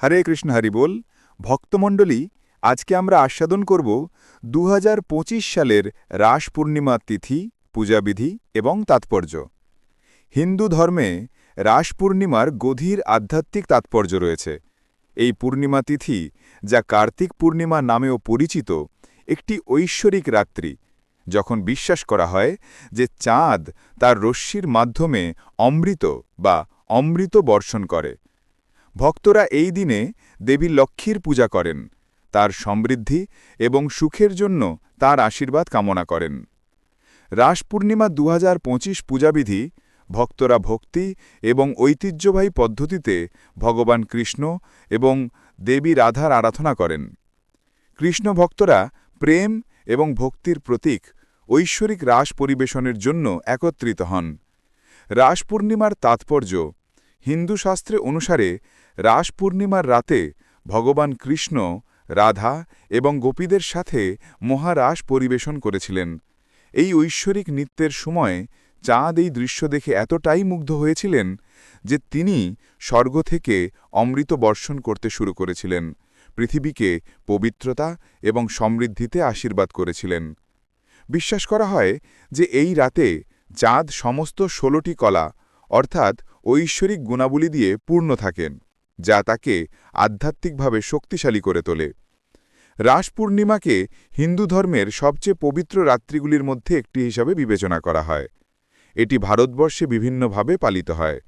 হরে কৃষ্ণ হরি বল। ভক্তমণ্ডলী, আজকে আমরা আস্বাদন করব দু হাজার পঁচিশ সালের রাস পূর্ণিমা তিথি পূজাবিধি এবং তাৎপর্য। হিন্দু ধর্মে রাস পূর্ণিমার গভীর আধ্যাত্মিক তাৎপর্য রয়েছে। এই পূর্ণিমা তিথি, যা কার্তিক পূর্ণিমা নামেও পরিচিত, একটি ঐশ্বরিক রাত্রি। যখন বিশ্বাস করা হয় যে চাঁদ তার রশ্মির মাধ্যমে অমৃত বা অমৃত বর্ষণ করে। ভক্তরা এই দিনে দেবী লক্ষ্মীর পূজা করেন, তার সমৃদ্ধি এবং সুখের জন্য তার আশীর্বাদ কামনা করেন। রাস পূর্ণিমা দু হাজার পঁচিশ পূজাবিধি, ভক্তরা ভক্তি এবং ঐতিহ্যবাহী পদ্ধতিতে ভগবান কৃষ্ণ এবং দেবী রাধার আরাধনা করেন। কৃষ্ণ ভক্তরা প্রেম এবং ভক্তির প্রতীক ঐশ্বরিক রাস পরিবেশনের জন্য একত্রিত হন। রাস পূর্ণিমার তাৎপর্য, হিন্দু শাস্ত্রে অনুসারে রাস পূর্ণিমার রাতে ভগবান কৃষ্ণ, রাধা এবং গোপীদের সাথে মহারাস পরিবেশন করেছিলেন। এই ঐশ্বরিক নৃত্যের সময় চাঁদ এই দৃশ্য দেখে এতটাই মুগ্ধ হয়েছিলেন যে তিনি স্বর্গ থেকে অমৃত বর্ষণ করতে শুরু করেছিলেন, পৃথিবীকে পবিত্রতা এবং সমৃদ্ধিতে আশীর্বাদ করেছিলেন। বিশ্বাস করা হয় যে এই রাতে চাঁদ সমস্ত ষোলোটি কলা, অর্থাৎ ঐশ্বরিক গুণাবলী দিয়ে পূর্ণ থাকেন। যা তাকে আধ্যাত্মিকভাবে শক্তিশালী করে তোলে। রাস পূর্ণিমাকে হিন্দু ধর্মের সবচেয়ে পবিত্র রাত্রিগুলির মধ্যে একটি হিসাবে বিবেচনা করা হয়। এটি ভারতবর্ষে বিভিন্নভাবে পালিত হয়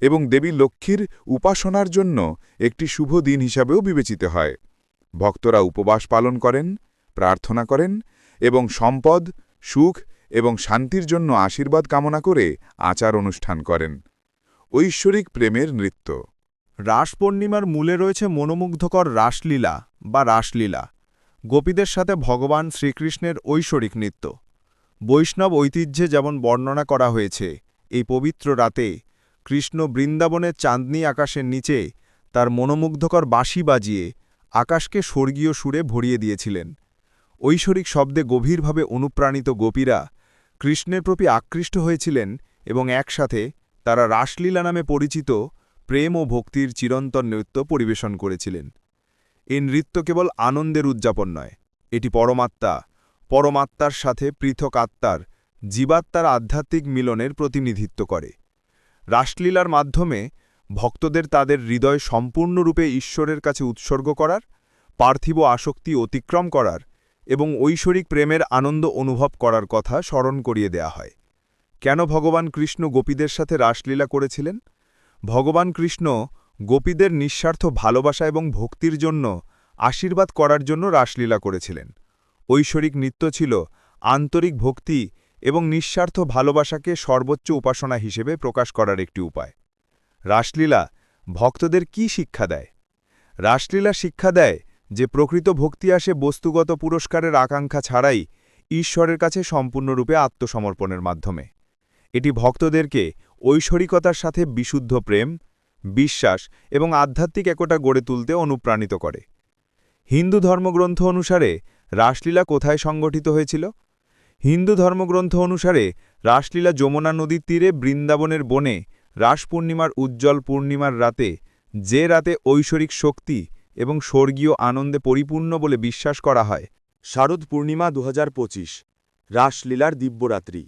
এবং দেবী লক্ষ্মীর উপাসনার জন্য একটি শুভ দিন হিসাবেও বিবেচিত হয়। ভক্তরা উপবাস পালন করেন, প্রার্থনা করেন এবং সম্পদ, সুখ এবং শান্তির জন্য আশীর্বাদ কামনা করে আচার অনুষ্ঠান করেন। ঐশ্বরিক প্রেমের নৃত্য। রাস পূর্ণিমার মূলে রয়েছে মনোমুগ্ধকর রাসলীলা বা রাসলীলা, গোপীদের সাথে ভগবান শ্রীকৃষ্ণের ঐশ্বরিক নৃত্য। বৈষ্ণব ঐতিহ্যে যেমন বর্ণনা করা হয়েছে, এই পবিত্র রাতে কৃষ্ণ বৃন্দাবনের চাঁদনি আকাশের নিচে তার মনোমুগ্ধকর বাঁশি বাজিয়ে আকাশকে স্বর্গীয় সুরে ভরিয়ে দিয়েছিলেন। ঐশ্বরিক শব্দে গভীরভাবে অনুপ্রাণিত গোপীরা কৃষ্ণের প্রতি আকৃষ্ট হয়েছিলেন এবং একসাথে তারা রাসলীলা নামে পরিচিত প্রেম ও ভক্তির চিরন্তন নৃত্য পরিবেশন করেছিলেন। এই নৃত্য কেবল আনন্দের উদযাপন নয়, এটি পরমাত্মা, পরমাত্মার সাথে পৃথক আত্মার, জীবাত্মার আধ্যাত্মিক মিলনের প্রতিনিধিত্ব করে। রাসলীলার মাধ্যমে ভক্তদের তাদের হৃদয় সম্পূর্ণরূপে ঈশ্বরের কাছে উৎসর্গ করার, পার্থিব আসক্তি অতিক্রম করার এবং ঐশ্বরিক প্রেমের আনন্দ অনুভব করার কথা স্মরণ করিয়ে দেয়া হয়। কেন ভগবান কৃষ্ণ গোপীদের সাথে রাসলীলা করেছিলেন? ভগবান কৃষ্ণ গোপীদের নিঃস্বার্থ ভালোবাসা এবং ভক্তির জন্য আশীর্বাদ করার জন্য রাসলীলা করেছিলেন। ঐশ্বরিক নৃত্য ছিল আন্তরিক ভক্তি এবং নিঃস্বার্থ ভালোবাসাকে সর্বোচ্চ উপাসনা হিসেবে প্রকাশ করার একটি উপায়। রাসলীলা ভক্তদের কি শিক্ষা দেয়? রাসলীলা শিক্ষা দেয় যে প্রকৃত ভক্তি আসে বস্তুগত পুরস্কারের আকাঙ্ক্ষা ছাড়াই ঈশ্বরের কাছে সম্পূর্ণরূপে আত্মসমর্পণের মাধ্যমে। এটি ভক্তদেরকে ঐশ্বরিকতার সাথে বিশুদ্ধ প্রেম, বিশ্বাস এবং আধ্যাত্মিক একতা গড়ে তুলতে অনুপ্রাণিত করে। হিন্দু ধর্মগ্রন্থ অনুসারে রাসলীলা কোথায় সংগঠিত হয়েছিল? হিন্দু ধর্মগ্রন্থ অনুসারে রাসলীলা যমুনা নদীর তীরে বৃন্দাবনের বনে রাস পূর্ণিমার উজ্জ্বল পূর্ণিমার রাতে যে রাতে ঐশ্বরিক শক্তি এবং স্বর্গীয় আনন্দে পরিপূর্ণ বলে বিশ্বাস করা হয়। শারদ পূর্ণিমা দু হাজার পঁচিশ, রাসলীলার দিব্যরাত্রি।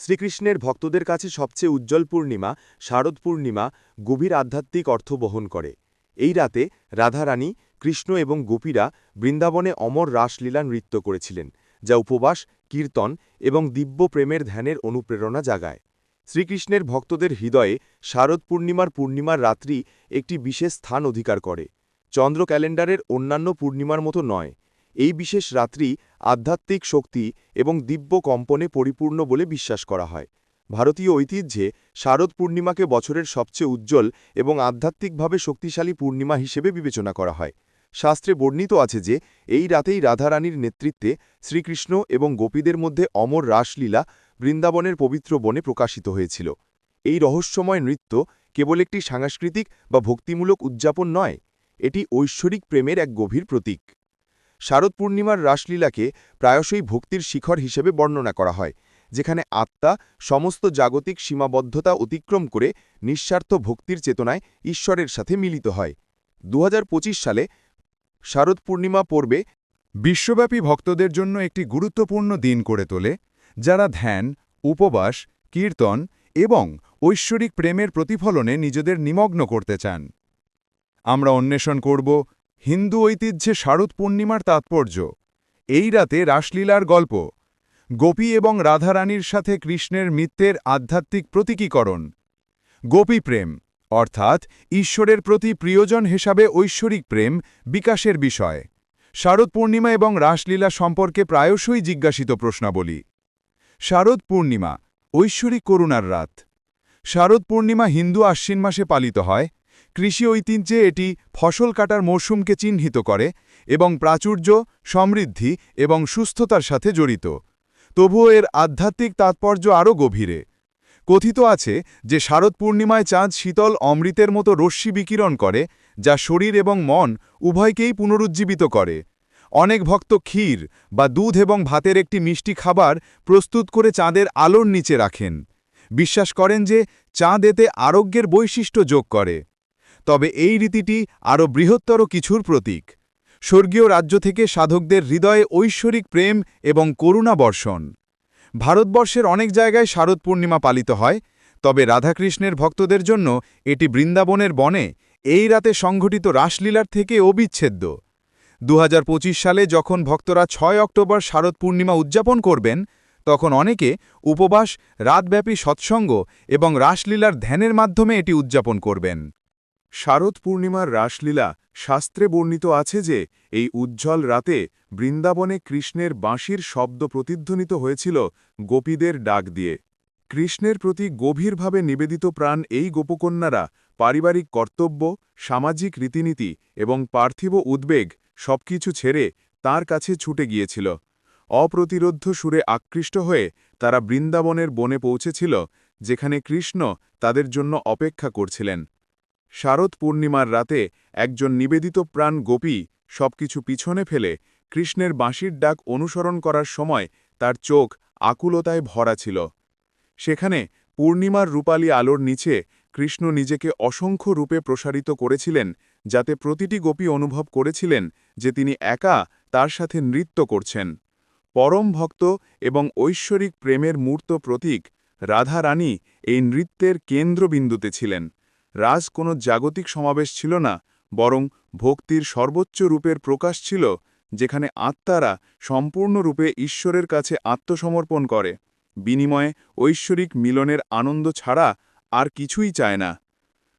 শ্রীকৃষ্ণের ভক্তদের কাছে সবচেয়ে উজ্জ্বল পূর্ণিমা শারদ পূর্ণিমা গভীর আধ্যাত্মিক অর্থ বহন করে। এই রাতে রাধারানী, কৃষ্ণ এবং গোপীরা বৃন্দাবনে অমর রাসলীলা নৃত্য করেছিলেন, যা উপবাস, কীর্তন এবং দিব্য প্রেমের ধ্যানের অনুপ্রেরণা জাগায়। শ্রীকৃষ্ণের ভক্তদের হৃদয়ে শারদ পূর্ণিমার পূর্ণিমার রাত্রি একটি বিশেষ স্থান অধিকার করে। চন্দ্র ক্যালেন্ডারের অন্যান্য পূর্ণিমার মতো নয় এই বিশেষ রাত্রি আধ্যাত্মিক শক্তি এবং দিব্য কম্পনে পরিপূর্ণ বলে বিশ্বাস করা হয়। ভারতীয় ঐতিহ্যে শারদ পূর্ণিমাকে বছরের সবচেয়ে উজ্জ্বল এবং আধ্যাত্মিকভাবে শক্তিশালী পূর্ণিমা হিসেবে বিবেচনা করা হয়। শাস্ত্রে বর্ণিত আছে যে, এই রাতেই রাধারানীর নেতৃত্বে শ্রীকৃষ্ণ এবং গোপীদের মধ্যে অমর রাসলীলা বৃন্দাবনের পবিত্র বনে প্রকাশিত হয়েছিল। এই রহস্যময় নৃত্য কেবল একটি সাংস্কৃতিক বা ভক্তিমূলক উদযাপন নয়, এটি ঐশ্বরিক প্রেমের এক গভীর প্রতীক। শারদ পূর্ণিমার রাসলীলাকে প্রায়শই ভক্তির শিখর হিসেবে বর্ণনা করা হয়, যেখানে আত্মা সমস্ত জাগতিক সীমাবদ্ধতা অতিক্রম করে নিঃস্বার্থ ভক্তির চেতনায় ঈশ্বরের সাথে মিলিত হয়। দু হাজার পঁচিশ সালে শারদ পূর্ণিমা পর্বে বিশ্বব্যাপী ভক্তদের জন্য একটি গুরুত্বপূর্ণ দিন করে তোলে, যারা ধ্যান, উপবাস, কীর্তন এবং ঐশ্বরিক প্রেমের প্রতিফলনে নিজেদের নিমগ্ন করতে চান। আমরা অন্বেষণ করব হিন্দু ঐতিহ্যে শারদ পূর্ণিমার তাৎপর্য। এই রাতে রাসলীলার গল্প। গোপী এবং রাধারানীর সাথে কৃষ্ণের মিত্রের আধ্যাত্মিক প্রতীকীকরণ। গোপী প্রেম, অর্থাৎ ঈশ্বরের প্রতি প্রিয়জন হিসাবে ঐশ্বরিক প্রেম, বিকাশের বিষয়। শারদ পূর্ণিমা এবং রাসলীলা সম্পর্কে প্রায়শই জিজ্ঞাসিত প্রশ্নাবলী। শারদ পূর্ণিমা, ঐশ্বরিক করুণার রাত। শারদ পূর্ণিমা হিন্দু আশ্বিন মাসে পালিত হয়। কৃষি ঐতিহ্যে এটি ফসল কাটার মরশুমকে চিহ্নিত করে এবং প্রাচুর্য, সমৃদ্ধি এবং সুস্থতার সাথে জড়িত। তবুও এর আধ্যাত্মিক তাৎপর্য আরও গভীরে। কথিত আছে যে শারদ পূর্ণিমায় চাঁদ শীতল অমৃতের মতো রশ্মি বিকিরণ করে, যা শরীর এবং মন উভয়কেই পুনরুজ্জীবিত করে। অনেক ভক্ত ক্ষীর বা দুধ এবং ভাতের একটি মিষ্টি খাবার প্রস্তুত করে চাঁদের আলোর নিচে রাখেন। বিশ্বাস করেন যে চাঁদ এতে আরোগ্যের বৈশিষ্ট্য যোগ করে। তবে এই রীতিটি আরও বৃহত্তর কিছুর প্রতীক। স্বর্গীয় রাজ্য থেকে সাধকদের হৃদয়ে ঐশ্বরিক প্রেম এবং করুণা বর্ষণ। ভারতবর্ষের অনেক জায়গায় শারদ পূর্ণিমা পালিত হয়, তবে রাধাকৃষ্ণের ভক্তদের জন্য এটি বৃন্দাবনের বনে, এই রাতে সংঘটিত রাসলীলার থেকে অবিচ্ছেদ্য। দু হাজার পঁচিশ সালে যখন ভক্তরা ছয় অক্টোবর শারদ পূর্ণিমা উদযাপন করবেন, তখন অনেকে উপবাস, রাতব্যাপী সৎসঙ্গ এবং রাসলীলার ধ্যানের মাধ্যমে এটি উদযাপন করবেন। শারদ পূর্ণিমার রাসলীলা শাস্ত্রে বর্ণিত আছে যে, এই উজ্জ্বল রাতে বৃন্দাবনে কৃষ্ণের বাঁশির শব্দ প্রতিধ্বনিত হয়েছিল গোপীদের ডাক দিয়ে। কৃষ্ণের প্রতি গভীরভাবে নিবেদিত প্রাণ এই গোপকন্যারা পারিবারিক কর্তব্য, সামাজিক রীতিনীতি এবং পার্থিব উদ্বেগ সবকিছু ছেড়ে তার কাছে ছুটে গিয়েছিল। অপ্রতিরোধ্য সুরে আকৃষ্ট হয়ে তারা বৃন্দাবনের বনে পৌঁছেছিল, যেখানে কৃষ্ণ তাদের জন্য অপেক্ষা করছিলেন। শারদ পূর্ণিমার রাতে একজন নিবেদিত প্রাণ গোপী সবকিছু পিছনে ফেলে কৃষ্ণের বাঁশির ডাক অনুসরণ করার সময় তার চোখ আকুলতায় ভরা ছিল। সেখানে পূর্ণিমার রূপালী আলোর নিচে কৃষ্ণ নিজেকে অসংখ্য রূপে প্রসারিত করেছিলেন, যাতে প্রতিটি গোপী অনুভব করেছিলেন যে তিনি একা তার সাথে নৃত্য করছেন। পরম ভক্ত এবং ঐশ্বরিক প্রেমের মূর্ত প্রতীক রাধা রানী এই নৃত্যের কেন্দ্রবিন্দুতে ছিলেন। রাজ কোনো জাগতিক সমাবেশ ছিল না, বরং ভক্তির সর্বোচ্চ রূপের প্রকাশ ছিল, যেখানে আত্মারা সম্পূর্ণরূপে ঈশ্বরের কাছে আত্মসমর্পণ করে। বিনিময়ে ঐশ্বরিক মিলনের আনন্দ ছাড়া আর কিছুই চায় না।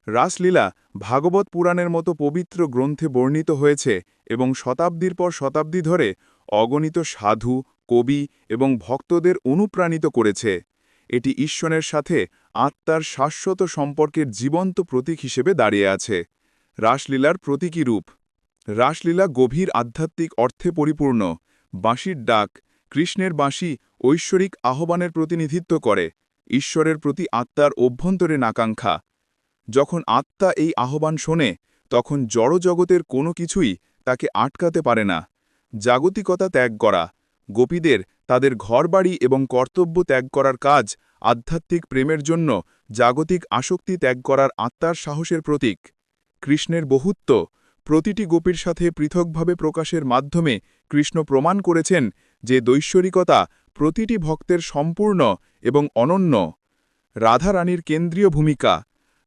রাসলীলা ভাগবত পুরাণের মতো পবিত্র গ্রন্থে বর্ণিত হয়েছে এবং শতাব্দীর পর শতাব্দী ধরে অগণিত সাধু, কবি এবং ভক্তদের অনুপ্রাণিত করেছে। এটি ঈশ্বরের সাথে আত্মার শাশ্বত সম্পর্কের জীবন্ত প্রতীক হিসেবে দাঁড়িয়ে আছে। রাসলীলার প্রতীকী রূপ। রাসলীলা গভীর আধ্যাত্মিক অর্থে পরিপূর্ণ। বাঁশির ডাক কৃষ্ণের বাঁশি ঐশ্বরিক আহ্বানের প্রতিনিধিত্ব করে। ঈশ্বরের প্রতি আত্মার অভ্যন্তরীণ আকাঙ্ক্ষা যখন আত্মা এই আহ্বান শোনে, তখন জড়জগতের কোনো কিছুই তাকে আটকাতে পারে না। জাগতিকতা ত্যাগ করা। গোপীদের তাদের ঘরবাড়ি এবং কর্তব্য ত্যাগ করার কাজ আধ্যাত্মিক প্রেমের জন্য জাগতিক আসক্তি ত্যাগ করার আত্মার সাহসের প্রতীক। কৃষ্ণের বহুত্ব প্রতিটি গোপীর সাথে পৃথকভাবে প্রকাশের মাধ্যমে কৃষ্ণ প্রমাণ করেছেন যে দৈশ্বরিকতা প্রতিটি ভক্তের সম্পূর্ণ এবং অনন্য। রাধা রানীর কেন্দ্রীয় ভূমিকা,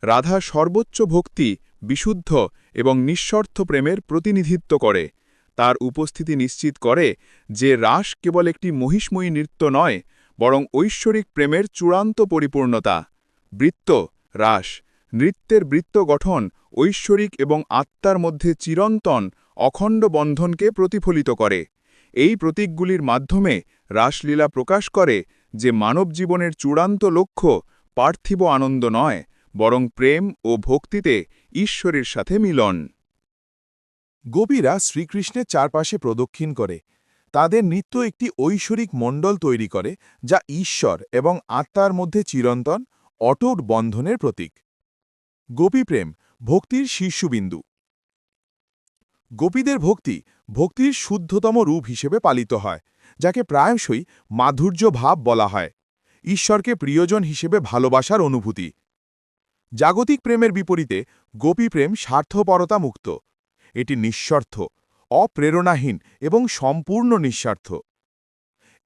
রাধা সর্বোচ্চ ভক্তি, বিশুদ্ধ এবং নিঃস্বার্থ প্রেমের প্রতিনিধিত্ব করে। তার উপস্থিতি নিশ্চিত করে যে রাস কেবল একটি মহিষ্ময়ী নৃত্য নয়, বরং ঐশ্বরিক প্রেমের চূড়ান্ত পরিপূর্ণতা। বৃত্ত, রাস। নৃত্যের বৃত্ত গঠন ঐশ্বরিক এবং আত্মার মধ্যে চিরন্তন, অখণ্ড বন্ধনকে প্রতিফলিত করে। এই প্রতীকগুলির মাধ্যমে রাসলীলা প্রকাশ করে যে মানব জীবনের চূড়ান্ত লক্ষ্য পার্থিব আনন্দ নয়, বরং প্রেম ও ভক্তিতে ঈশ্বরের সাথে মিলন। গোপীরা শ্রীকৃষ্ণের চারপাশে প্রদক্ষিণ করে। তাদের নৃত্য একটি ঐশ্বরিক মণ্ডল তৈরি করে, যা ঈশ্বর এবং আত্মার মধ্যে চিরন্তন, অটুট বন্ধনের প্রতীক। গোপীপ্রেম, ভক্তির শীর্ষবিন্দু। গোপীদের ভক্তি, ভক্তির শুদ্ধতম রূপ হিসেবে পালিত হয়, যাকে প্রায়শই মাধুর্য ভাব বলা হয়। ঈশ্বরকে প্রিয়জন হিসেবে ভালোবাসার অনুভূতি। জাগতিক প্রেমের বিপরীতে গোপী প্রেম স্বার্থপরতা মুক্ত। এটি নিঃস্বার্থ, অপ্রেরণাহীন এবং সম্পূর্ণ নিঃস্বার্থ।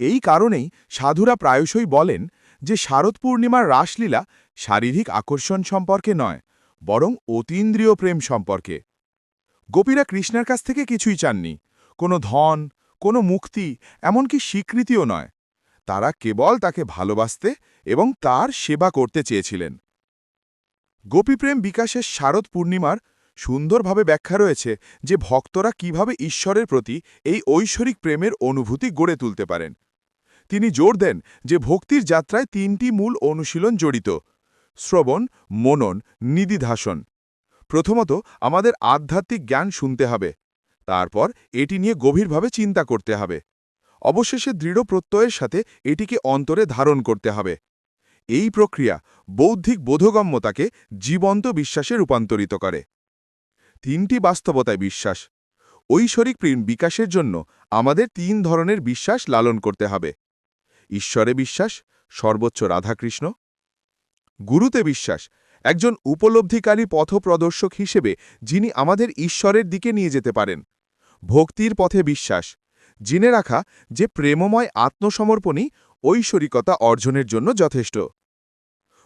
এই কারণেই সাধুরা প্রায়শই বলেন যে শারদ পূর্ণিমার রাসলীলা শারীরিক আকর্ষণ সম্পর্কে নয়, বরং অতীন্দ্রিয় প্রেম সম্পর্কে। গোপীরা কৃষ্ণের কাছ থেকে কিছুই চাননি, কোনো ধন, কোনো মুক্তি, এমনকি স্বীকৃতিও নয়। তারা কেবল তাকে ভালোবাসতে এবং তার সেবা করতে চেয়েছিলেন। গোপীপ্রেম বিকাশের শারদ পূর্ণিমার সুন্দরভাবে ব্যাখ্যা রয়েছে যে ভক্তরা কীভাবে ঈশ্বরের প্রতি এই ঐশ্বরিক প্রেমের অনুভূতি গড়ে তুলতে পারেন। তিনি জোর দেন যে ভক্তির যাত্রায় তিনটি মূল অনুশীলন জড়িত, শ্রবণ, মনন নিদিধাসন প্রথমত, আমাদের আধ্যাত্মিক জ্ঞান শুনতে হবে। তারপর, এটি নিয়ে গভীরভাবে চিন্তা করতে হবে। অবশেষে দৃঢ় প্রত্যয়ের সাথে এটিকে অন্তরে ধারণ করতে হবে। এই প্রক্রিয়া বৌদ্ধিক বোধগম্যতাকে জীবন্ত বিশ্বাসে রূপান্তরিত করে। তিনটি বাস্তবতায় বিশ্বাস। ঐশ্বরিক প্রেম বিকাশের জন্য আমাদের তিন ধরনের বিশ্বাস লালন করতে হবে। ঈশ্বরে বিশ্বাস, সর্বোচ্চ রাধাকৃষ্ণ। গুরুতে বিশ্বাস, একজন উপলব্ধিকারী পথপ্রদর্শক হিসেবে যিনি আমাদের ঈশ্বরের দিকে নিয়ে যেতে পারেন। ভক্তির পথে বিশ্বাস, জেনে রাখা যে প্রেমময় আত্মসমর্পণই ঐশ্বরিকতা অর্জনের জন্য যথেষ্ট।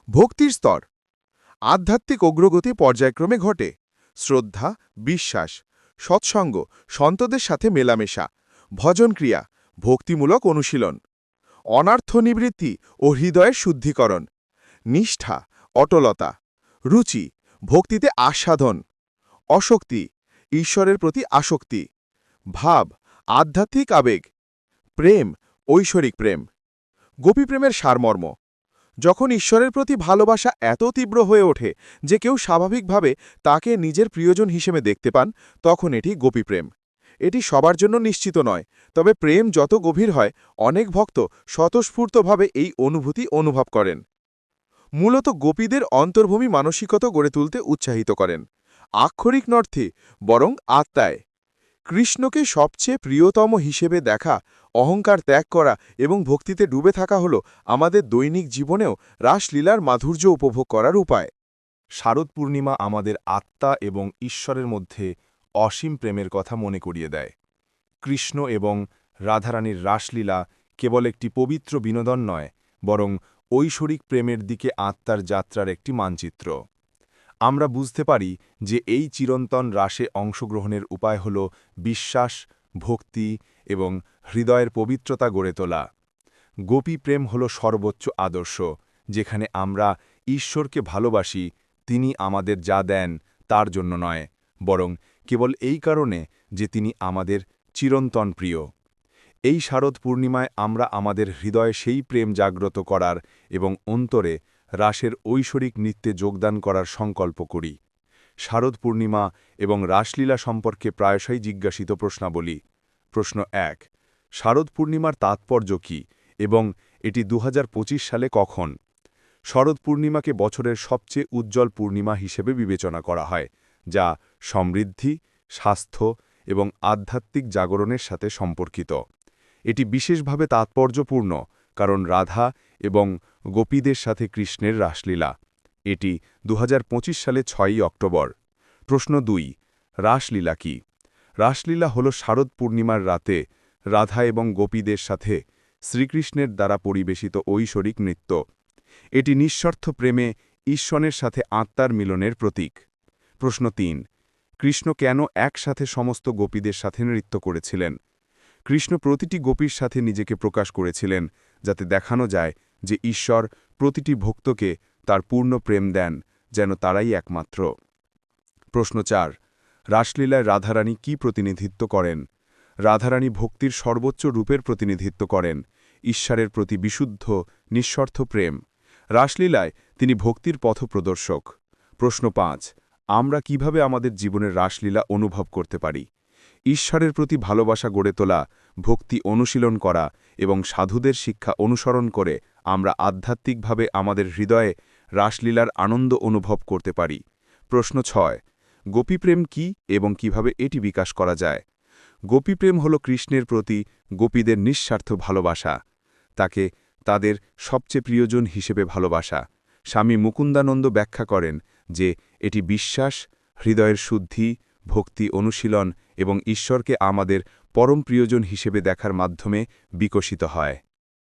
ভক্তির স্তর, আধ্যাত্মিক অগ্রগতি পর্যায়ক্রমে ঘটে। শ্রদ্ধা, বিশ্বাস, সৎসঙ্গ, সন্তদের সাথে মেলামেশা ভজনক্রিয়া ভক্তিমূলক অনুশীলন, অনার্থ নিবৃত্তি ও হৃদয়ের শুদ্ধিকরণ, নিষ্ঠা, অটলতা, রুচি, ভক্তিতে আস্বাদন, অশক্তি, ঈশ্বরের প্রতি আসক্তি, ভাব, আধ্যাত্মিক আবেগ, প্রেম, ঐশ্বরিক প্রেম, গোপীপ্রেমের সারমর্ম যখন ঈশ্বরের প্রতি ভালোবাসা এত তীব্র হয়ে ওঠে যে কেউ স্বাভাবিকভাবে তাকে নিজের প্রিয়জন হিসেবে দেখতে পান, তখন এটি গোপীপ্রেম। এটি সবার জন্য নিশ্চিত নয়, তবে প্রেম যত গভীর হয়, অনেক ভক্ত স্বতঃস্ফূর্তভাবে এই অনুভূতি অনুভব করেন। মূলত গোপীদের অন্তর্ভূমি মানসিকতা গড়ে তুলতে উৎসাহিত করেন। আক্ষরিক নর্থে বরং আত্মায়। কৃষ্ণকে সবচেয়ে প্রিয়তম হিসেবে দেখা, অহংকার ত্যাগ করা এবং ভক্তিতে ডুবে থাকা হল আমাদের দৈনিক জীবনেও রাসলীলার মাধুর্য উপভোগ করার উপায়। শারদ পূর্ণিমা আমাদের আত্মা এবং ঈশ্বরের মধ্যে অসীম প্রেমের কথা মনে করিয়ে দেয়। কৃষ্ণ এবং রাধারানীর রাসলীলা কেবল একটি পবিত্র বিনোদন নয়, বরং ঐশ্বরিক প্রেমের দিকে আত্মার যাত্রার একটি মানচিত্র। আমরা বুঝতে পারি যে এই চিরন্তন রাসে অংশগ্রহণের উপায় হল বিশ্বাস, ভক্তি এবং হৃদয়ের পবিত্রতা গড়ে তোলা। গোপী প্রেম হল সর্বোচ্চ আদর্শ, যেখানে আমরা ঈশ্বরকে ভালোবাসি, তিনি আমাদের যা দেন তার জন্য নয়, বরং কেবল এই কারণে যে তিনি আমাদের চিরন্তন প্রিয়। এই শারদ পূর্ণিমায় আমরা আমাদের হৃদয়ে সেই প্রেম জাগ্রত করার এবং অন্তরে রাসের ঐশ্বরিক নৃত্যে যোগদান করার সংকল্প করি। শারদ পূর্ণিমা এবং রাসলীলা সম্পর্কে প্রায়শই জিজ্ঞাসিত প্রশ্নাবলী। প্রশ্ন এক, শারদ পূর্ণিমার তাৎপর্য কী এবং এটি দু হাজার পঁচিশ সালে কখন? শরৎ পূর্ণিমাকে বছরের সবচেয়ে উজ্জ্বল পূর্ণিমা হিসেবে বিবেচনা করা হয়, যা সমৃদ্ধি, স্বাস্থ্য এবং আধ্যাত্মিক জাগরণের সাথে সম্পর্কিত। এটি বিশেষভাবে তাৎপর্যপূর্ণ, কারণ রাধা এবং গোপীদের সাথে কৃষ্ণের রাসলীলা। এটি দু হাজার পঁচিশ সালে ছয়ই অক্টোবর। প্রশ্ন দুই, রাসলীলা কি? রাসলীলা হল শারদ পূর্ণিমার রাতে রাধা এবং গোপীদের সাথে শ্রীকৃষ্ণের দ্বারা পরিবেশিত ঐশ্বরিক নৃত্য। এটি নিঃস্বার্থ প্রেমে ঈশ্বরের সাথে আত্মার মিলনের প্রতীক। প্রশ্ন তিন, কৃষ্ণ কেন একসাথে সমস্ত গোপীদের সাথে নৃত্য করেছিলেন? কৃষ্ণ প্রতিটি গোপীর সাথে নিজেকে প্রকাশ করেছিলেন যাতে দেখানো যায় যে ঈশ্বর প্রতিটি ভক্তকে তার পূর্ণ প্রেম দেন, যেন তারাই একমাত্র। প্রশ্ন চার, রাসলীলায় রাধারানী কি প্রতিনিধিত্ব করেন? রাধারানী ভক্তির সর্বোচ্চ রূপের প্রতিনিধিত্ব করেন, ঈশ্বরের প্রতি বিশুদ্ধ, নিঃস্বার্থ প্রেম। রাসলীলায় তিনি ভক্তির পথপ্রদর্শক। প্রশ্ন পাঁচ, আমরা কীভাবে আমাদের জীবনের রাসলীলা অনুভব করতে পারি? ঈশ্বরের প্রতি ভালোবাসা গড়ে তোলা, ভক্তি অনুশীলন করা এবং সাধুদের শিক্ষা অনুসরণ করে আমরা আধ্যাত্মিকভাবে আমাদের হৃদয়ে রাসলীলার আনন্দ অনুভব করতে পারি। প্রশ্ন ছয়, গোপীপ্রেম কি এবং কীভাবে এটি বিকাশ করা যায়? গোপীপ্রেম হল কৃষ্ণের প্রতি গোপীদের নিঃস্বার্থ ভালোবাসা। তাকে তাদের সবচেয়ে প্রিয়জন হিসেবে ভালোবাসা। স্বামী মুকুন্দানন্দ ব্যাখ্যা করেন যে এটি বিশ্বাস, হৃদয়ের শুদ্ধি ভক্তি অনুশীলন এবং ঈশ্বরকে আমাদের পরম প্রিয়জন হিসেবে দেখার মাধ্যমে বিকশিত হয়।